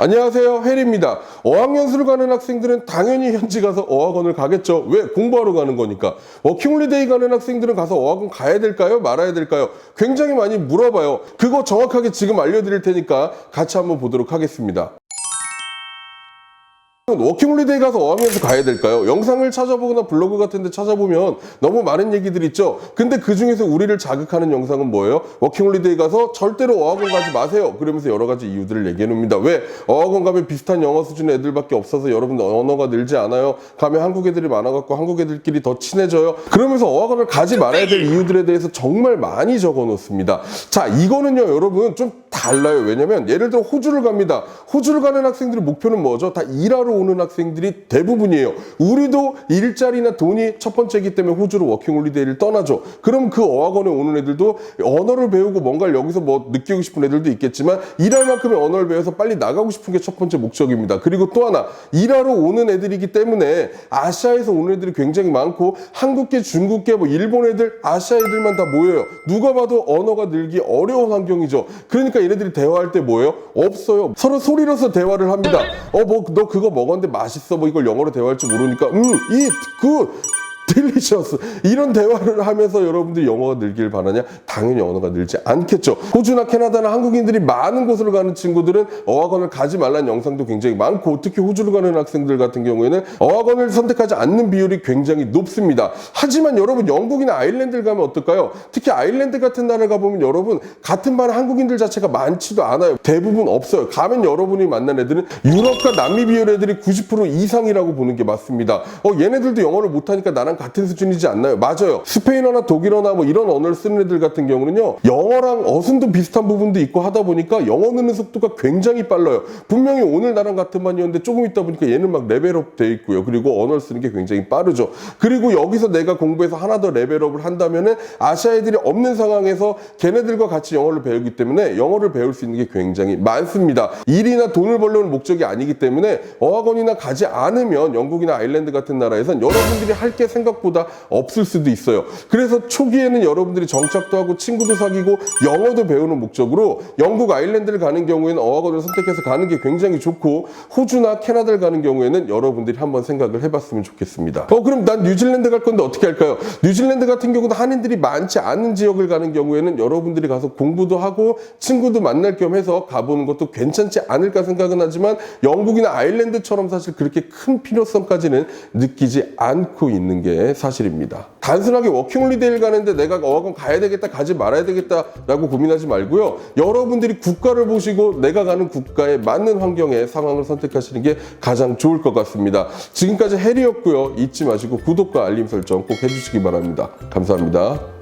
안녕하세요 해리입니다. 어학연수를 가는 학생들은 당연히 현지 가서 어학원을 가겠죠. 왜 공부하러 가는 거니까? 워킹홀리데이 가는 학생들은 가서 어학원 가야 될까요? 말아야 될까요? 굉장히 많이 물어봐요. 그거 정확하게 지금 알려드릴 테니까 같이 한번 보도록 하겠습니다 워킹홀리데이 가서 어학연수 가야 될까요? 영상을 찾아보거나 블로그 같은 데 찾아보면 너무 많은 얘기들 있죠. 근데 그 중에서 우리를 자극하는 영상은 뭐예요? 워킹홀리데이 가서 절대로 어학원 가지 마세요. 그러면서 여러 가지 이유들을 얘기해 놉니다. 왜? 어학원 가면 비슷한 영어 수준의 애들밖에 없어서 여러분 언어가 늘지 않아요. 가면 한국 애들이 많아갖고 한국 애들끼리 더 친해져요. 그러면서 어학원을 가지 말아야 될 이유들에 대해서 정말 많이 적어 놓습니다. 자, 이거는요, 여러분 좀 달라요. 왜냐면 예를 들어 호주를 갑니다. 호주를 가는 학생들의 목표는 뭐죠? 다 일하러 오는 학생들이 대부분이에요. 우리도 일자리나 돈이 첫 번째이기 때문에 호주로 워킹홀리데이를 떠나죠. 그럼 그 어학원에 오는 애들도 언어를 배우고 뭔가를 여기서 뭐 느끼고 싶은 애들도 있겠지만 일할 만큼의 언어를 배워서 빨리 나가고 싶은 게 첫 번째 목적입니다. 그리고 또 하나 일하러 오는 애들이기 때문에 아시아에서 오는 애들이 굉장히 많고 한국계, 중국계, 뭐 일본 애들, 아시아 애들만 다 모여요. 누가 봐도 언어가 늘기 어려운 환경이죠. 그러니까 얘네들이 대화할 때 뭐예요? 없어요. 서로 소리로서 대화를 합니다. 어, 뭐, 너 그거 먹었는데 맛있어. 뭐 이걸 영어로 대화할 줄 모르니까, 음, eat, good. 딜리셔스 이런 대화를 하면서 여러분들이 영어가 늘길 바라냐? 당연히 언어가 늘지 않겠죠. 호주나 캐나다나 한국인들이 많은 곳으로 가는 친구들은 어학원을 가지 말라는 영상도 굉장히 많고 특히 호주로 가는 학생들 같은 경우에는 어학원을 선택하지 않는 비율이 굉장히 높습니다. 하지만 여러분 영국이나 아일랜드를 가면 어떨까요? 특히 아일랜드 같은 나라 가보면 여러분 같은 반 한국인들 자체가 많지도 않아요. 대부분 없어요. 가면 여러분이 만난 애들은 유럽과 남미 비율 애들이 90% 이상이라고 보는 게 맞습니다. 어 얘네들도 영어를 못하니까 나랑 같은 수준이지 않나요? 맞아요. 스페인어나 독일어나 뭐 이런 언어를 쓰는 애들 같은 경우는요. 영어랑 어순도 비슷한 부분도 있고 하다 보니까 영어 느는 속도가 굉장히 빨라요. 분명히 오늘 나랑 같은 반이었는데 조금 있다 보니까 얘는 막 레벨업 돼 있고요. 그리고 언어를 쓰는 게 굉장히 빠르죠. 그리고 여기서 내가 공부해서 하나 더 레벨업을 한다면은 아시아 애들이 없는 상황에서 걔네들과 같이 영어를 배우기 때문에 영어를 배울 수 있는 게 굉장히 많습니다. 일이나 돈을 벌려는 목적이 아니기 때문에 어학원이나 가지 않으면 영국이나 아일랜드 같은 나라에선 여러분들이 할 게 생각 보다 없을 수도 있어요. 그래서 초기에는 여러분들이 정착도 하고 친구도 사귀고 영어도 배우는 목적으로 영국 아일랜드를 가는 경우에는 어학원을 선택해서 가는 게 굉장히 좋고 호주나 캐나다를 가는 경우에는 여러분들이 한번 생각을 해봤으면 좋겠습니다. 어 그럼 난 뉴질랜드 갈 건데 어떻게 할까요? 뉴질랜드 같은 경우도 한인들이 많지 않은 지역을 가는 경우에는 여러분들이 가서 공부도 하고 친구도 만날 겸 해서 가보는 것도 괜찮지 않을까 생각은 하지만 영국이나 아일랜드처럼 사실 그렇게 큰 필요성까지는 느끼지 않고 있는 게 사실입니다. 단순하게 워킹홀리데이를 가는데 내가 어학원 가야 되겠다 가지 말아야 되겠다라고 고민하지 말고요. 여러분들이 국가를 보시고 내가 가는 국가에 맞는 환경의 상황을 선택하시는 게 가장 좋을 것 같습니다. 지금까지 해리였고요. 잊지 마시고 구독과 알림 설정 꼭 해주시기 바랍니다. 감사합니다.